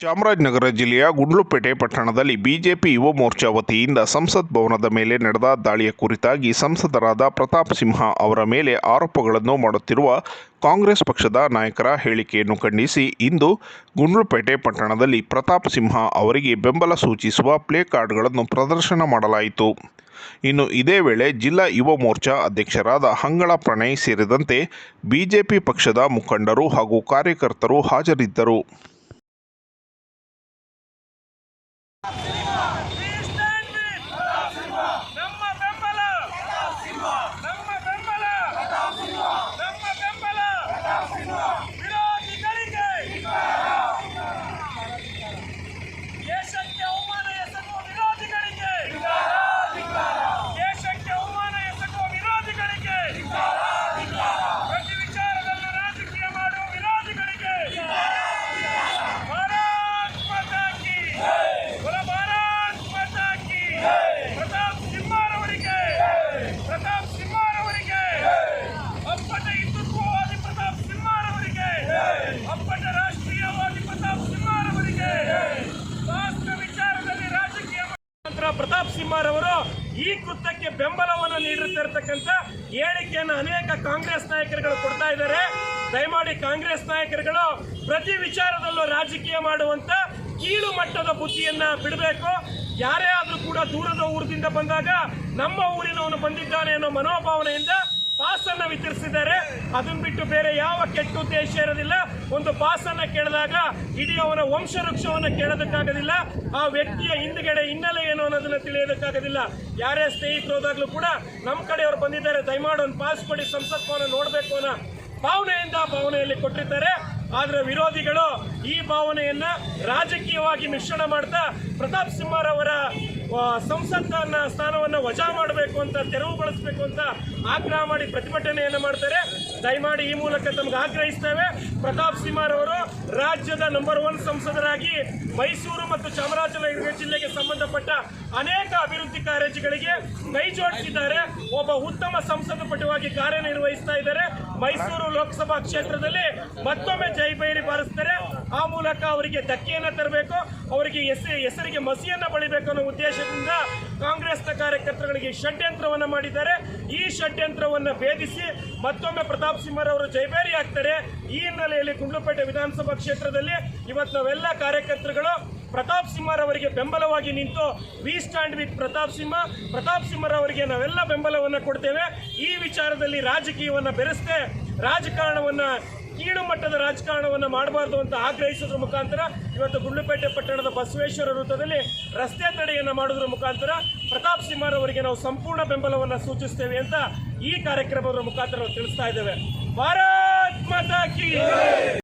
ಚಾಮರಾಜನಗರ ಜಿಲ್ಲೆಯ ಗುಂಡ್ಲುಪೇಟೆ ಪಟ್ಟಣದಲ್ಲಿ ಬಿಜೆಪಿ ಯುವ ಮೋರ್ಚಾ ವತಿಯಿಂದ ಸಂಸತ್ ಭವನದ ಮೇಲೆ ನಡೆದ ದಾಳಿಯ ಕುರಿತಾಗಿ ಸಂಸದರಾದ ಪ್ರತಾಪ್ ಸಿಂಹ ಅವರ ಮೇಲೆ ಆರೋಪಗಳನ್ನು ಮಾಡುತ್ತಿರುವ ಕಾಂಗ್ರೆಸ್ ಪಕ್ಷದ ನಾಯಕರ ಹೇಳಿಕೆಯನ್ನು ಖಂಡಿಸಿ, ಇಂದು ಗುಂಡ್ಲುಪೇಟೆ ಪಟ್ಟಣದಲ್ಲಿ ಪ್ರತಾಪ್ ಸಿಂಹ ಅವರಿಗೆ ಬೆಂಬಲ ಸೂಚಿಸುವ ಪ್ಲೇ ಕಾರ್ಡ್ಗಳನ್ನು ಪ್ರದರ್ಶನ ಮಾಡಲಾಯಿತು. ಇನ್ನು ಇದೇ ವೇಳೆ ಜಿಲ್ಲಾ ಯುವ ಮೋರ್ಚಾ ಅಧ್ಯಕ್ಷರಾದ ಹಂಗಳ ಪ್ರಣಯ್ ಸೇರಿದಂತೆ ಬಿಜೆಪಿ ಪಕ್ಷದ ಮುಖಂಡರು ಹಾಗೂ ಕಾರ್ಯಕರ್ತರು ಹಾಜರಿದ್ದರು ನಮ್ಮ ಬೆಂಬಲ ನಮ್ಮ ಬೆಂಬಲ ನಮ್ಮ ಬೆಂಬಲ ವಿರೋಧಿಗಳಿಗೆ ದೇಶಕ್ಕೆ ಅವಮಾನ ಎಸಗುವ ವಿರೋಧಿಗಳಿಗೆ ದೇಶಕ್ಕೆ ಅವಮಾನ ಎಸಗುವ ವಿರೋಧಿಗಳಿಗೆ ಪ್ರತಿ ವಿಚಾರದಲ್ಲಿ ರಾಜಕೀಯ ಮಾಡುವ ವಿರೋಧಿಗಳಿಗೆ ಭಾರತ್ ಮಾತಾ ಕಿ ಬಲ ಭಾರತ್ ಮಾತಾ ಕಿ ಪ್ರತಾಪ್ ಸಿಂಹರವರಿಗೆ ಪ್ರತಾಪ್ ಸಿಂಹರವರಿಗೆ ಅಪ್ಪಟ ಹಿಂದುತ್ವವಾದಿ ಪ್ರತಾಪ್ ಸಿಂಹರವರಿಗೆ ಅಪ್ಪಟ ರಾಷ್ಟ್ರೀಯವಾದಿ ಪ್ರತಾಪ್ ಸಿಂಹರವರಿಗೆ ರಾಷ್ಟ್ರ ವಿಚಾರದಲ್ಲಿ ರಾಜಕೀಯ ನಂತರ ಪ್ರತಾಪ್ ಅವರು ಈ ಕೃತ್ಯಕ್ಕೆ ಬೆಂಬಲವನ್ನು ನೀಡುತ್ತಿರತಕ್ಕಂಥ ಹೇಳಿಕೆಯನ್ನು ಅನೇಕ ಕಾಂಗ್ರೆಸ್ ನಾಯಕರುಗಳು ಕೊಡ್ತಾ ಇದ್ದಾರೆ. ದಯಮಾಡಿ ಕಾಂಗ್ರೆಸ್ ನಾಯಕರುಗಳು, ಪ್ರತಿ ವಿಚಾರದಲ್ಲೂ ರಾಜಕೀಯ ಮಾಡುವಂತ ಕೀಳು ಮಟ್ಟದ ಬುದ್ಧಿಯನ್ನ ಬಿಡಬೇಕು. ಯಾರೇ ಆದರೂ ಕೂಡ ದೂರದ ಊರದಿಂದ ಬಂದಾಗ ನಮ್ಮ ಊರಿನವನು ಬಂದಿದ್ದಾನೆ ಅನ್ನೋ ಮನೋಭಾವನೆಯಿಂದ ಪಾಸ್ ಅನ್ನ ವಿತರಿಸಿದ್ದಾರೆ. ಅದನ್ನ ಬಿಟ್ಟು ಬೇರೆ ಯಾವ ಕೆಟ್ಟ ಉದ್ದೇಶ ಇರೋದಿಲ್ಲ. ಒಂದು ಪಾಸನ್ನು ಕೇಳಿದಾಗ ಇಡೀ ಅವನ ವಂಶ ವೃಕ್ಷವನ್ನು ಕೇಳೋದಕ್ಕಾಗೋದಿಲ್ಲ. ಆ ವ್ಯಕ್ತಿಯ ಹಿಂದ್ಗಡೆ ಹಿನ್ನೆಲೆ ಏನು ಅನ್ನೋದನ್ನ ತಿಳಿಯೋದಕ್ಕಾಗೋದಿಲ್ಲ. ಯಾರೇ ಸ್ನೇಹಿತರು ಹೋದಾಗ್ಲೂ ಕೂಡ ನಮ್ಮ ಕಡೆಯವರು ಬಂದಿದ್ದಾರೆ. ದಯಮಾಡಿ ಒಂದು ಪಾಸ್ ಕೊಡಿ ಸಂಸತ್ ಭವನ ನೋಡಬೇಕು ಅನ್ನೋ ಭಾವನೆಯಿಂದ ಭಾವನೆಯಲ್ಲಿ ಕೊಟ್ಟಿದ್ದಾರೆ. ಆದರೆ ವಿರೋಧಿಗಳು ಈ ಭಾವನೆಯನ್ನ ರಾಜಕೀಯವಾಗಿ ಮಿಶ್ರಣ ಮಾಡ್ತಾ ಪ್ರತಾಪ್ ಸಿಂಹರವರ ಸಂಸತ್ತನ್ನ ಸ್ಥಾನವನ್ನ ವಜಾ ಮಾಡಬೇಕು ಅಂತ ತೆರವುಗೊಳಿಸಬೇಕು ಅಂತ ಆಗ್ರಹ ಮಾಡಿ ಪ್ರತಿಭಟನೆಯನ್ನು ಮಾಡ್ತಾರೆ. ದಯಮಾಡಿ ಈ ಮೂಲಕ ತಮ್ಗೆ ಆಗ್ರಹಿಸ್ತೇವೆ. ಪ್ರತಾಪ್ ಸಿಂಹರವರು ರಾಜ್ಯದ ನಂಬರ್ ಒನ್ ಸಂಸದರಾಗಿ ಮೈಸೂರು ಮತ್ತು ಚಾಮರಾಜನಗರ ಜಿಲ್ಲೆಗೆ ಸಂಬಂಧಪಟ್ಟ ಅನೇಕ ಅಭಿವೃದ್ಧಿ ಕಾರ್ಯಗಳಿಗೆ ಕೈ ಜೋಡಿಸಿದ್ದಾರೆ. ಒಬ್ಬ ಉತ್ತಮ ಸಂಸದ ಪಟುವಾಗಿ ಕಾರ್ಯನಿರ್ವಹಿಸ್ತಾ ಇದ್ದಾರೆ. ಮೈಸೂರು ಲೋಕಸಭಾ ಕ್ಷೇತ್ರದಲ್ಲಿ ಮತ್ತೊಮ್ಮೆ ಜೈಬೈರಿ ಬಾರಿಸ್ತಾರೆ. ಆ ಮೂಲಕ ಅವರಿಗೆ ಧಕ್ಕೆಯನ್ನು ತರಬೇಕು, ಅವರಿಗೆ ಹೆಸರು ಹೆಸರಿಗೆ ಮಸಿಯನ್ನ ಬಳಿಬೇಕು ಅನ್ನೋ ಉದ್ದೇಶದಿಂದ ಕಾಂಗ್ರೆಸ್ನ ಕಾರ್ಯಕರ್ತರುಗಳಿಗೆ ಷಡ್ಯಂತ್ರವನ್ನು ಮಾಡಿದ್ದಾರೆ. ಈ ಷಡ್ಯಂತ್ರವನ್ನು ಭೇದಿಸಿ ಮತ್ತೊಮ್ಮೆ ಪ್ರತಾಪ್ ಸಿಂಹರವರು ಜೈಬೇರಿ ಆಗ್ತಾರೆ. ಈ ಹಿನ್ನೆಲೆಯಲ್ಲಿ ಗುಂಡ್ಲುಪೇಟೆ ವಿಧಾನಸಭಾ ಕ್ಷೇತ್ರದಲ್ಲಿ ಇವತ್ತು ನಾವೆಲ್ಲ ಕಾರ್ಯಕರ್ತರುಗಳು ಪ್ರತಾಪ್ ಸಿಂಹರವರಿಗೆ ಬೆಂಬಲವಾಗಿ ನಿಂತು we stand with Pratap Simha, Pratap ಸಿಂಹರವರಿಗೆ ನಾವೆಲ್ಲ ಬೆಂಬಲವನ್ನು ಕೊಡ್ತೇವೆ. ಈ ವಿಚಾರದಲ್ಲಿ ರಾಜಕೀಯವನ್ನು ಬೆರೆಸದೆ ರಾಜಕಾರಣವನ್ನ ಕೀಳು ಮಟ್ಟದ ರಾಜಕಾರಣವನ್ನು ಮಾಡಬಾರ್ದು ಅಂತ ಆಗ್ರಹಿಸೋದ್ರ ಮುಖಾಂತರ ಇವತ್ತು ಗುಂಡ್ಲುಪೇಟೆ ಪಟ್ಟಣದ ಬಸವೇಶ್ವರ ವೃತ್ತದಲ್ಲಿ ರಸ್ತೆ ತಡೆಯನ್ನು ಮಾಡೋದ್ರ ಮುಖಾಂತರ ಪ್ರತಾಪ್ ಸಿಂಹರವರಿಗೆ ನಾವು ಸಂಪೂರ್ಣ ಬೆಂಬಲವನ್ನು ಸೂಚಿಸ್ತೇವೆ ಅಂತ ಈ ಕಾರ್ಯಕ್ರಮದ ಮುಖಾಂತರ ನಾವು ತಿಳಿಸ್ತಾ ಇದ್ದೇವೆ. ಭಾರತ್ ಮಾತಾ ಕಿ